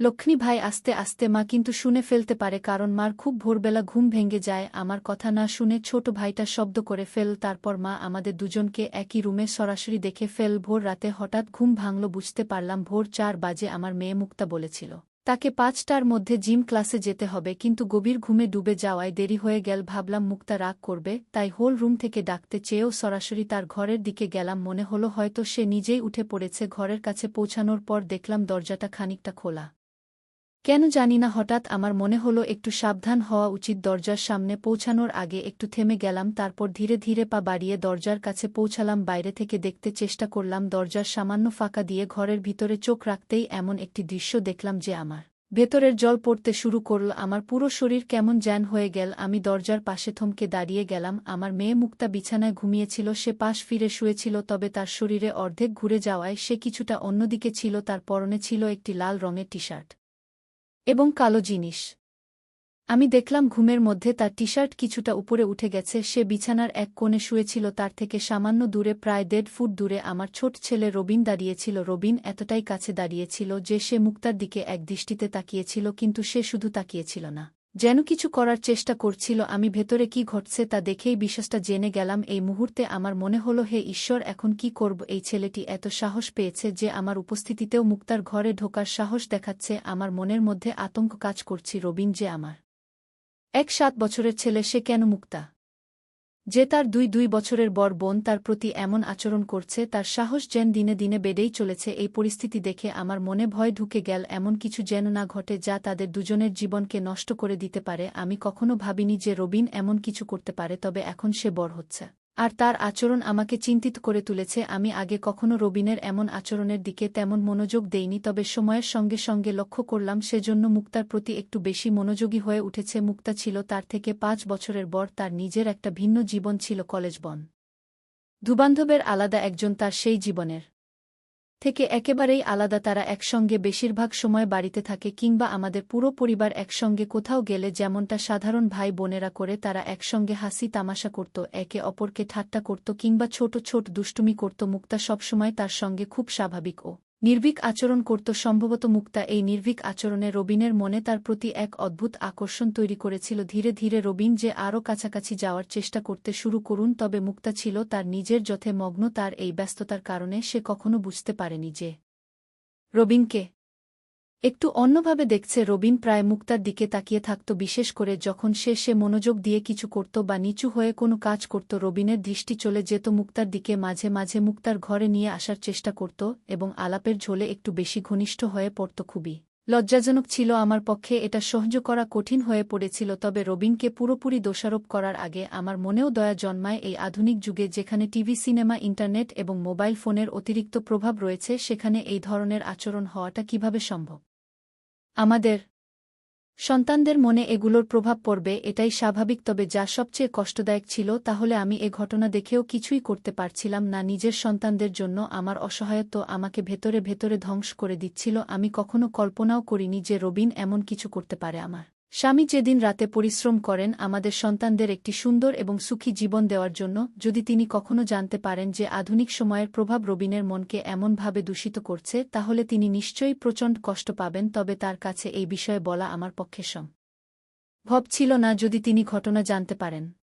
লক্ষ্মী ভাই আস্তে আস্তে মা কিন্তু শুনে ফেলতে পারে কারণ মার খুব ভোরবেলা ঘুম ভেঙে যায়। আমার কথা না শুনে ছোট ভাইটা শব্দ করে ফেল, তারপর মা আমাদের দুজনকে একই রুমে সরাসরি দেখে ফেল। ভোর রাতে হঠাৎ ঘুম ভাঙল, বুঝতে পারলাম ভোর চার বাজে, আমার মেয়ে মুক্তা বলেছিল। তাকে পাঁচটার মধ্যে জিম ক্লাসে যেতে হবে, কিন্তু গভীর ঘুমে ডুবে যাওয়ায় দেরি হয়ে গেল, ভাবলাম মুক্তা রাগ করবে, তাই হোল রুম থেকে ডাকতে চেয়েও সরাসরি তার ঘরের দিকে গেলাম। মনে হলো হয়তো সে নিজেই উঠে পড়েছে, ঘরের কাছে পৌঁছানোর পর দেখলাম দরজাটা খানিকটা খোলা। কেন জানি না, হঠাৎ আমার মনে হলো একটু সাবধান হওয়া উচিত দরজার সামনে পৌঁছানোর আগে একটু থেমে গেলাম, তারপর ধীরে ধীরে পা বাড়িয়ে দরজার কাছে পৌঁছালাম, বাইরে থেকে দেখতে চেষ্টা করলাম, দরজার সামান্য ফাঁকা দিয়ে ঘরের ভিতরে চোখ রাখতেই এমন একটি দৃশ্য দেখলাম যে আমার ভেতরের জল পড়তে শুরু করল, আমার পুরো শরীর কেমন জ্যান হয়ে গেল, আমি দরজার পাশে থমকে দাঁড়িয়ে গেলাম, আমার মেয়ে মুক্তা বিছানায় ঘুমিয়েছিল, সে পাশ ফিরে শুয়েছিল, তবে তার শরীরে অর্ধেক ঘুরে যাওয়ায় সে কিছুটা অন্যদিকে ছিল, তার পরনে ছিল একটি লাল রঙের টি শার্ট এবং কালো জিনিস। আমি দেখলাম ঘুমের মধ্যে তার টি শার্ট কিছুটা উপরে উঠে গেছে, সে বিছানার এক কোণে শুয়েছিল, তার থেকে সামান্য দূরে, প্রায় দেড় ফুট দূরে, আমার ছোট ছেলে রবিন দাঁড়িয়েছিল। রবিন এতটাই কাছে দাঁড়িয়েছিল যে সে মুক্তার দিকে এক দৃষ্টিতে তাকিয়েছিল, কিন্তু সে শুধু তাকিয়েছিল না। যেন কিছু করার চেষ্টা করছিল, আমি ভেতরে কি ঘটছে তা দেখেই বিশ্বাসটা জেনে গেলাম, এই মুহূর্তে আমার মনে হল, হে ঈশ্বর, এখন কি করব? এই ছেলেটি এত সাহস পেয়েছে যে আমার উপস্থিতিতেও মুক্তার ঘরে ঢোকার সাহস দেখাচ্ছে, আমার মনের মধ্যে আতঙ্ক কাজ করছি, রবিন যে আমার। এক সাত বছরের ছেলে, সে কেন মুক্তা? যে তার দুই দুই বছরের বর বোন তার প্রতি এমন আচরণ করছে, তার সাহস যেন দিনে দিনে বেড়েই চলেছে, এই পরিস্থিতি দেখে আমার মনে ভয় ঢুকে গেল, এমন কিছু যেন না ঘটে যা তাদের দুজনের জীবনকে নষ্ট করে দিতে পারে, আমি কখনো ভাবিনি যে রবিন এমন কিছু করতে পারে, তবে এখন সে বর হচ্ছে। আর তার আচরণ আমাকে চিন্তিত করে তুলেছে, আমি আগে কখনো রবিনের এমন আচরণের দিকে তেমন মনোযোগ দেইনি, তবে সময়ের সঙ্গে সঙ্গে লক্ষ্য করলাম সেজন্য মুক্তার প্রতি একটু বেশি মনোযোগী হয়ে উঠেছে। মুক্তা ছিল তার থেকে পাঁচ বছরের বর তার নিজের একটা ভিন্ন জীবন ছিল কলেজ বন। দুবান্ধবের আলাদা একজন তার সেই জীবনের থেকে একেবারেই আলাদা তারা একসঙ্গে বেশিরভাগ সময় বাড়িতে থাকে কিংবা আমাদের পুরো পরিবার একসঙ্গে কোথাও গেলে যেমনটা সাধারণ ভাই বোনেরা করে তারা একসঙ্গে হাসি তামাশা করত, একে অপরকে ঠাট্টা করত কিংবা ছোট ছোট দুষ্টুমি করত। মুক্তা সবসময় তার সঙ্গে খুব স্বাভাবিক ও নির্ভীক আচরণ করত সম্ভবত মুক্তা। এই নির্ভীক আচরণে রবিনের মনে তার প্রতি এক অদ্ভুত আকর্ষণ তৈরি করেছিল। ধীরে ধীরে রবিন যে আরও কাছাকাছি যাওয়ার চেষ্টা করতে শুরু করুন, তবে মুক্তা ছিল তার নিজের যথে মগ্ন তার এই ব্যস্ততার কারণে সে কখনো বুঝতে পারেনি যে রবিনকে একটু অন্যভাবে দেখছে রবিন প্রায় মুক্তার দিকে তাকিয়ে থাকত, বিশেষ করে যখন সে সে মনোযোগ দিয়ে কিছু করত বা নিচু হয়ে কোনো কাজ করত, রবিনের দৃষ্টি চলে যেত মুক্তার দিকে। মাঝে মাঝে মুক্তার ঘরে নিয়ে আসার চেষ্টা করত এবং আলাপের ঝোলে একটু বেশি ঘনিষ্ঠ হয়ে পড়ত খুবই। লজ্জাজনক ছিল আমার পক্ষে এটা সহ্য করা কঠিন হয়ে পড়েছিল, তবে রবিনকে পুরোপুরি দোষারোপ করার আগে আমার মনেও দয়া জন্মায় এই আধুনিক যুগে যেখানে টিভি, সিনেমা, ইন্টারনেট এবং মোবাইল ফোনের অতিরিক্ত প্রভাব রয়েছে, সেখানে এই ধরনের আচরণ হওয়াটা কীভাবে সম্ভব? আমাদের সন্তানদের মনে এগুলোর প্রভাব পড়বে, এটাই স্বাভাবিক। তবে যা সবচেয়ে কষ্টদায়ক ছিল, তাহলে আমি এ ঘটনা দেখেও কিছুই করতে পারছিলাম না। নিজের সন্তানদের জন্য আমার অসহায়ত্ব আমাকে ভেতরে ভেতরে ধ্বংস করে দিচ্ছিল। আমি কখনো কল্পনাও করিনি যে রবিন এমন কিছু করতে পারে আমার। স্বামী যেদিন রাতে পরিশ্রম করেন আমাদের সন্তানদের একটি সুন্দর এবং সুখী জীবন দেওয়ার জন্য, যদি তিনি কখনো জানতে পারেন যে আধুনিক সময়ের প্রভাব রবিনের মনকে এমনভাবে দূষিত করছে, তাহলে তিনি নিশ্চয়ই প্রচণ্ড কষ্ট পাবেন, তবে তার কাছে এই বিষয়ে বলা আমার পক্ষে সম ভব ছিল না যদি তিনি ঘটনা জানতে পারেন।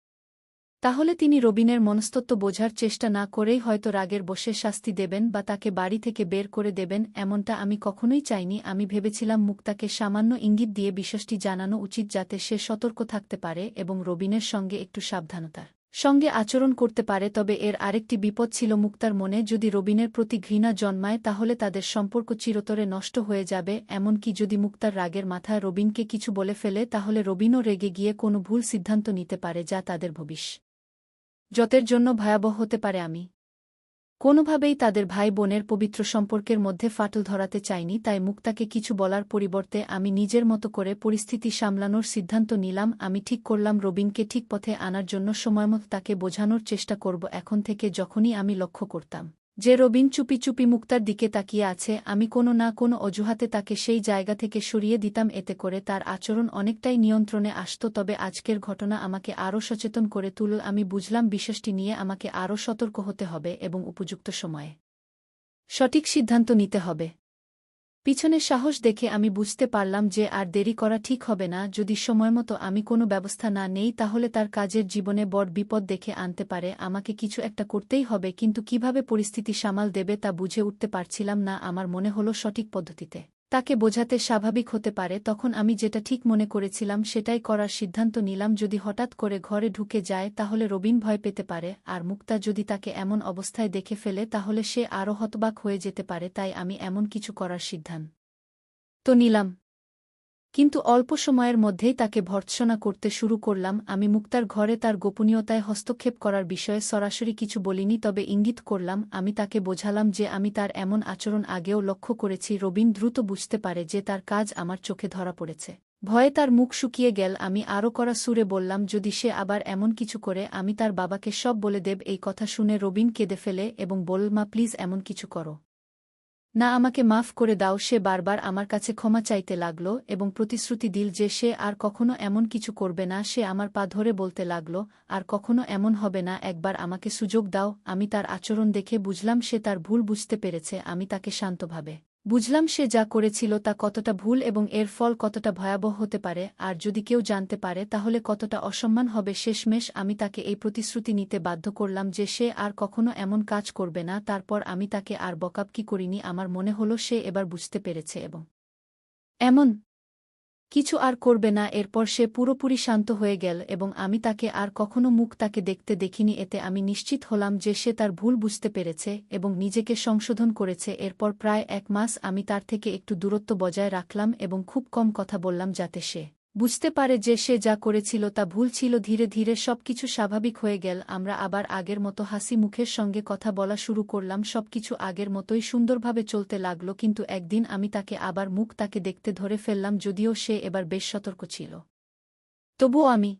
তাহলে তিনি রবিনের মনস্তত্ব বোঝার চেষ্টা না করেই হয়তো রাগের বসে শাস্তি দেবেন বা তাকে বাড়ি থেকে বের করে দেবেন, এমনটা আমি কখনোই চাইনি। আমি ভেবেছিলাম মুক্তাকে সামান্য ইঙ্গিত দিয়ে বিষয়টি জানানো উচিত যাতে সে সতর্ক থাকতে পারে এবং রবিনের সঙ্গে একটু সাবধানতার সঙ্গে আচরণ করতে পারে, তবে এর আরেকটি বিপদ ছিল মুক্তার মনে, যদি রবিনের প্রতি ঘৃণা জন্মায় তাহলে তাদের সম্পর্ক চিরতরে নষ্ট হয়ে যাবে, এমনকি যদি মুক্তার রাগের মাথায় রবিনকে কিছু বলে ফেলে তাহলে রবিনও রেগে গিয়ে কোনো ভুল সিদ্ধান্ত নিতে পারে যা তাদের ভবিষ্য যতের জন্য ভয়াবহ হতে পারে আমি। কোনোভাবেই তাদের ভাই বোনের পবিত্র সম্পর্কের মধ্যে ফাটল ধরাতে চাইনি, তাই মুক্তাকে কিছু বলার পরিবর্তে আমি নিজের মতো করে পরিস্থিতি সামলানোর সিদ্ধান্ত নিলাম, আমি ঠিক করলাম রবিনকে ঠিক পথে আনার জন্য সময়মতো তাকে বোঝানোর চেষ্টা করব, এখন থেকে যখনই আমি লক্ষ্য করতাম। যে রবিন চুপি চুপি মুক্তার দিকে তাকিয়ে আছে, আমি কোনো না কোনো অজুহাতে তাকে সেই জায়গা থেকে সরিয়ে দিতাম, এতে করে তার আচরণ অনেকটাই নিয়ন্ত্রণে আসত। তবে আজকের ঘটনা আমাকে আরও সচেতন করে তুল আমি বুঝলাম বিশেষটি নিয়ে আমাকে আরও সতর্ক হতে হবে এবং উপযুক্ত সময়ে সঠিক সিদ্ধান্ত নিতে হবে। পিছনের সাহস দেখে আমি বুঝতে পারলাম যে আর দেরি করা ঠিক হবে না, যদি সময়মতো আমি কোনো ব্যবস্থা না নেই তাহলে তার কাজের জীবনে বড় বিপদ দেখে আনতে পারে, আমাকে কিছু একটা করতেই হবে, কিন্তু কীভাবে পরিস্থিতি সামাল দেবে তা বুঝে উঠতে পারছিলাম না, আমার মনে হলো সঠিক পদ্ধতিতে। তাকে বোঝাতে স্বাভাবিক হতে পারে, তখন আমি যেটা ঠিক মনে করেছিলাম সেটাই করার সিদ্ধান্ত নিলাম, যদি হঠাৎ করে ঘরে ঢুকে যায় তাহলে রবিন ভয় পেতে পারে, আর মুক্তা যদি তাকে এমন অবস্থায় দেখে ফেলে তাহলে সে আরও হতবাক হয়ে যেতে পারে, তাই আমি এমন কিছু করার সিদ্ধান্ত তো নিলাম। কিন্তু অল্প সময়ের মধ্যেই তাকে ভর্ৎসনা করতে শুরু করলাম, আমি মুক্তার ঘরে তার গোপনীয়তায় হস্তক্ষেপ করার বিষয়ে সরাসরি কিছু বলিনি, তবে ইঙ্গিত করলাম, আমি তাকে বোঝালাম যে আমি তার এমন আচরণ আগেও লক্ষ্য করেছি, রবিন দ্রুত বুঝতে পারে যে তার কাজ আমার চোখে ধরা পড়েছে। ভয়ে তার মুখ শুকিয়ে গেল, আমি আরও করা সুরে বললাম, যদি সে আবার এমন কিছু করে, আমি তার বাবাকে সব বলে দেব, এই কথা শুনে রবিন কেঁদে ফেলে এবং বল মা, প্লিজ এমন কিছু করো। না আমাকে মাফ করে দাও, সে বারবার আমার কাছে ক্ষমা চাইতে লাগল এবং প্রতিশ্রুতি দিল যে সে আর কখনো এমন কিছু করবে না, সে আমার পা ধরে বলতে লাগল, আর কখনো এমন হবে না, একবার আমাকে সুযোগ দাও, আমি তার আচরণ দেখে বুঝলাম সে তার ভুল বুঝতে পেরেছে, আমি তাকে শান্তভাবে বুঝলাম সে যা করেছিল তা কতটা ভুল এবং এর ফল কতটা ভয়াবহ হতে পারে, আর যদি কেউ জানতে পারে তাহলে কতটা অসম্মান হবে শেষমেশ আমি তাকে এই প্রতিশ্রুতি নিতে বাধ্য করলাম যে সে আর কখনো এমন কাজ করবে না, তারপর আমি তাকে আর বকাবকি করিনি, আমার মনে হল সে এবার বুঝতে পেরেছে এবং এমন কিছু আর করবে না, এরপর সে পুরোপুরি শান্ত হয়ে গেল এবং আমি তাকে আর কখনো মুখ তাকে দেখতে দেখিনি, এতে আমি নিশ্চিত হলাম যে সে তার ভুল বুঝতে পেরেছে এবং নিজেকে সংশোধন করেছে। এরপর প্রায় এক মাস আমি তার থেকে একটু দূরত্ব বজায় রাখলাম এবং খুব কম কথা বললাম যাতে সে বুঝতে পারে যে সে যা করেছিল তা ভুল ছিল, ধীরে ধীরে সবকিছু স্বাভাবিক হয়ে গেল। আমরা আবার আগের মতো হাসি মুখের সঙ্গে কথা বলা শুরু করলাম, সবকিছু আগের মতোই সুন্দরভাবে চলতে লাগল, কিন্তু একদিন আমি তাকে আবার মুখ তাকে দেখতে ধরে ফেললাম, যদিও সে এবার বেশ সতর্ক ছিল। তবু আমি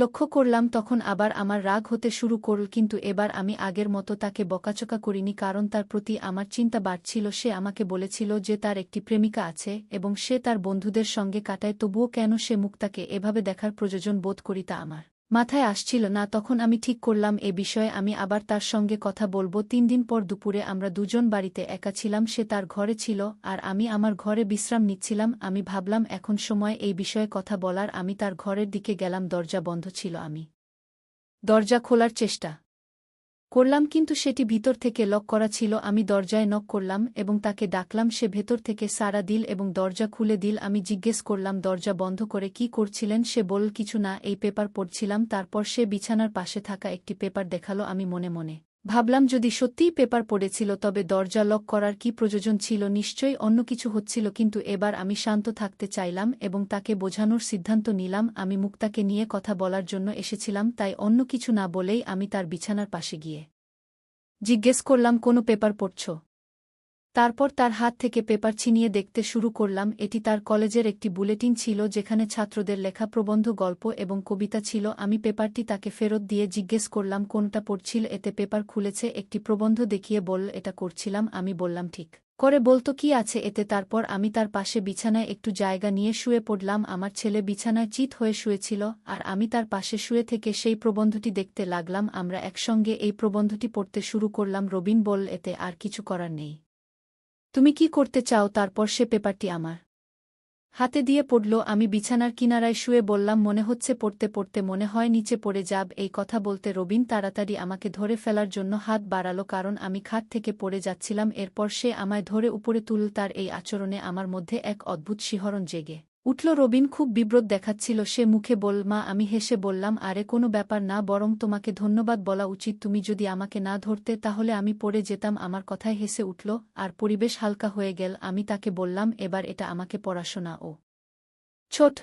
লক্ষ্য করলাম তখন আবার আমার রাগ হতে শুরু করল, কিন্তু এবার আমি আগের মতো তাকে বকাচকা করিনি, কারণ তার প্রতি আমার চিন্তা বাড়ছিল। সে আমাকে বলেছিল যে তার একটি প্রেমিকা আছে এবং সে তার বন্ধুদের সঙ্গে কাটায়, তবুও কেন সে মুক্তাকে এভাবে দেখার প্রয়োজন বোধ করিতা আমার। মাথায় আসছিল না, তখন আমি ঠিক করলাম এ বিষয়ে আমি আবার তার সঙ্গে কথা বলব। তিন দিন পর দুপুরে আমরা দুজন বাড়িতে একা ছিলাম, সে তার ঘরে ছিল আর আমি আমার ঘরে বিশ্রাম নিচ্ছিলাম। আমি ভাবলাম, এখন সময় এই বিষয়ে কথা বলার। আমি তার ঘরের দিকে গেলাম, দরজা বন্ধ ছিল আমি। দরজা খোলার চেষ্টা। করলাম কিন্তু সেটি ভিতর থেকে লক করা ছিল, আমি দরজায় নক করলাম এবং তাকে ডাকলাম, সে ভেতর থেকে সারা দিল এবং দরজা খুলে দিল। আমি জিজ্ঞেস করলাম, দরজা বন্ধ করে কি করছিলেন? সে বল কিছু না, এই পেপার পড়ছিলাম। তারপর সে বিছানার পাশে থাকা একটি পেপার দেখাল, আমি মনে মনে ভাবলাম যদি সত্যিই পেপার পড়েছিল তবে দরজা লক করার কি প্রয়োজন ছিল নিশ্চয়ই অন্য কিছু হচ্ছিল কিন্তু এবার আমি শান্ত থাকতে চাইলাম এবং তাকে বোঝানোর সিদ্ধান্ত নিলাম, আমি মুক্তাকে নিয়ে কথা বলার জন্য এসেছিলাম, তাই অন্য কিছু না বলেই আমি তার বিছানার পাশে গিয়ে জিজ্ঞেস করলাম, কোনো পেপার পড়ছ? তারপর তার হাত থেকে পেপার ছিনিয়ে দেখতে শুরু করলাম, এটি তার কলেজের একটি বুলেটিন ছিল যেখানে ছাত্রদের লেখা প্রবন্ধ, গল্প এবং কবিতা ছিল। আমি পেপারটি তাকে ফেরত দিয়ে জিজ্ঞেস করলাম, কোনটা পড়ছিল? এতে পেপার খুলেছে, একটি প্রবন্ধ দেখিয়ে বল, এটা করছিলাম। আমি বললাম, ঠিক। করে বলতো কি আছে? এতে তারপর আমি তার পাশে বিছানায় একটু জায়গা নিয়ে শুয়ে পড়লাম। আমার ছেলে বিছানায় চিত হয়ে শুয়েছিল, আর আমি তার পাশে শুয়ে থেকে সেই প্রবন্ধটি দেখতে লাগলাম। আমরা একসঙ্গে এই প্রবন্ধটি পড়তে শুরু করলাম। রবিন, বল, এতে আর কিছু করার নেই। তুমি কি করতে চাও তারপর সে পেপারটি আমার হাতে দিয়ে পড়ল। আমি বিছানার কিনারায় শুয়ে বললাম, মনে হচ্ছে পড়তে পড়তে মনে হয় নিচে পড়ে যাব। এই কথা বলতে রবিন তাড়াতাড়ি আমাকে ধরে ফেলার জন্য হাত বাড়ালো, কারণ আমি খাট থেকে পড়ে যাচ্ছিলাম। এরপর সে আমায় ধরে উপরে তুল তার এই আচরণে আমার মধ্যে এক অদ্ভুত শিহরণ জেগে। উঠল রবিন খুব বিব্রত দেখাচ্ছিল, সে মুখে বল, মা, আমি হেসে বললাম, আরে কোনো ব্যাপার না, বরং তোমাকে ধন্যবাদ বলা উচিত, তুমি যদি আমাকে না ধরতে, তাহলে আমি পড়ে যেতাম, আমার কথায় হেসে উঠল, আর পরিবেশ হালকা হয়ে গেল, আমি তাকে বললাম, এবার এটা আমাকে পড়াশোনা, ও। ছোট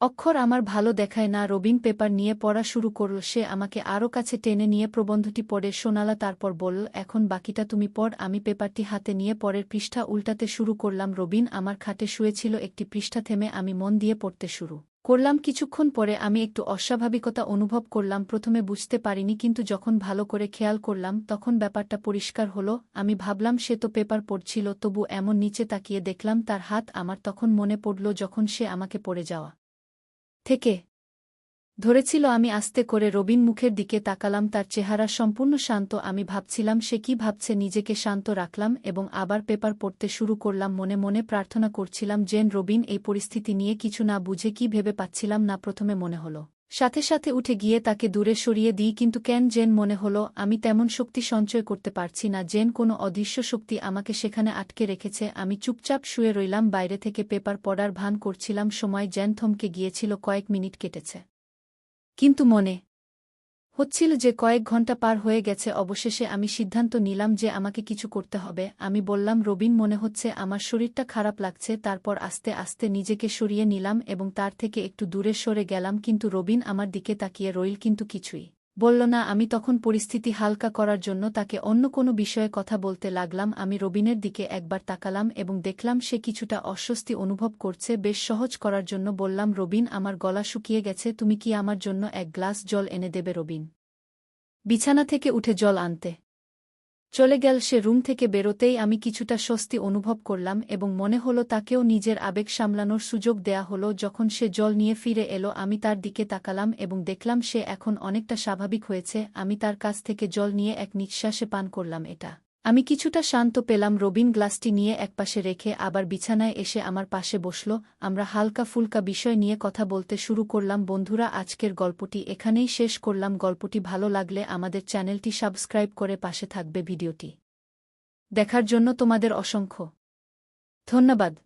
অক্ষর আমার ভালো দেখায় না, রবিন পেপার নিয়ে পড়া শুরু করল, সে আমাকে আরও কাছে টেনে নিয়ে প্রবন্ধটি পড়ে শোনালা তারপর বলল, এখন বাকিটা তুমি পড়, আমি পেপারটি হাতে নিয়ে পরের পৃষ্ঠা উল্টাতে শুরু করলাম। রবিন আমার খাটে শুয়েছিল, একটি পৃষ্ঠা থেমে আমি মন দিয়ে পড়তে শুরু করলাম। কিছুক্ষণ পরে আমি একটু অস্বাভাবিকতা অনুভব করলাম, প্রথমে বুঝতে পারিনি, কিন্তু যখন ভালো করে খেয়াল করলাম, তখন ব্যাপারটা পরিষ্কার হলো। আমি ভাবলাম, সে তো পেপার পড়ছিল, তবু এমন নিচে তাকিয়ে দেখলাম, তার হাত আমার তখন মনে পড়ল যখন সে আমাকে পড়ে যাওয়া থেকে। ধরেছিল আমি আস্তে করে রবিন মুখের দিকে তাকালাম, তার চেহারা সম্পূর্ণ শান্ত। আমি ভাবছিলাম সে কি ভাবছে, নিজেকে শান্ত রাখলাম এবং আবার পেপার পড়তে শুরু করলাম। মনে মনে প্রার্থনা করছিলাম, জেন, রবিন, এই পরিস্থিতি নিয়ে কিছু না বুঝে কি ভেবে পাচ্ছিলাম না প্রথমে মনে হলো। সাথে সাথে উঠে গিয়ে তাকে দূরে সরিয়ে দিই, কিন্তু কেন জেন মনে হলো, আমি তেমন শক্তি সঞ্চয় করতে পারছি না জেন কোনো অদৃশ্য শক্তি আমাকে সেখানে আটকে রেখেছে। আমি চুপচাপ শুয়ে রইলাম, বাইরে থেকে পেপার পড়ার ভান করছিলাম, সময় জেন থমকে গিয়েছিল, কয়েক মিনিট কেটেছে। কিন্তু মনে হচ্ছিল যে কয়েক ঘণ্টা পার হয়ে গেছে, অবশেষে আমি সিদ্ধান্ত নিলাম যে আমাকে কিছু করতে হবে। আমি বললাম, রবিন, মনে হচ্ছে আমার শরীরটা খারাপ লাগছে। তারপর আস্তে আস্তে নিজেকে সরিয়ে নিলাম এবং তার থেকে একটু দূরে সরে গেলাম, কিন্তু রবিন আমার দিকে তাকিয়ে রইল কিন্তু কিছুই। বলল, না, আমি তখন পরিস্থিতি হালকা করার জন্য তাকে অন্য কোনো বিষয়ে কথা বলতে লাগলাম। আমি রবিনের দিকে একবার তাকালাম এবং দেখলাম সে কিছুটা অস্বস্তি অনুভব করছে। বেশ সহজ করার জন্য বললাম, রবিন, আমার গলা শুকিয়ে গেছে। তুমি কি আমার জন্য এক গ্লাস জল এনে দেবে রবিন? বিছানা থেকে উঠে জল আনতে। চলে গেল সে রুম থেকে বেরোতেই আমি কিছুটা স্বস্তি অনুভব করলাম এবং মনে হলো তাকেও নিজের আবেগ সামলানোর সুযোগ দেয়া হলো যখন সে জল নিয়ে ফিরে এলো। আমি তার দিকে তাকালাম এবং দেখলাম সে এখন অনেকটা স্বাভাবিক হয়েছে। আমি তার কাছ থেকে জল নিয়ে এক নিঃশ্বাসে পান করলাম এটা। আমি কিছুটা শান্ত পেলাম, রবিন গ্লাসটি নিয়ে একপাশে রেখে আবার বিছানায় এসে আমার পাশে বসল। আমরা হালকা ফুলকা বিষয় নিয়ে কথা বলতে শুরু করলাম। বন্ধুরা, আজকের গল্পটি এখানেই শেষ করলাম। গল্পটি ভালো লাগলে আমাদের চ্যানেলটি সাবস্ক্রাইব করে পাশে থাকবে ভিডিওটি। দেখার জন্য তোমাদের অসংখ্য ধন্যবাদ।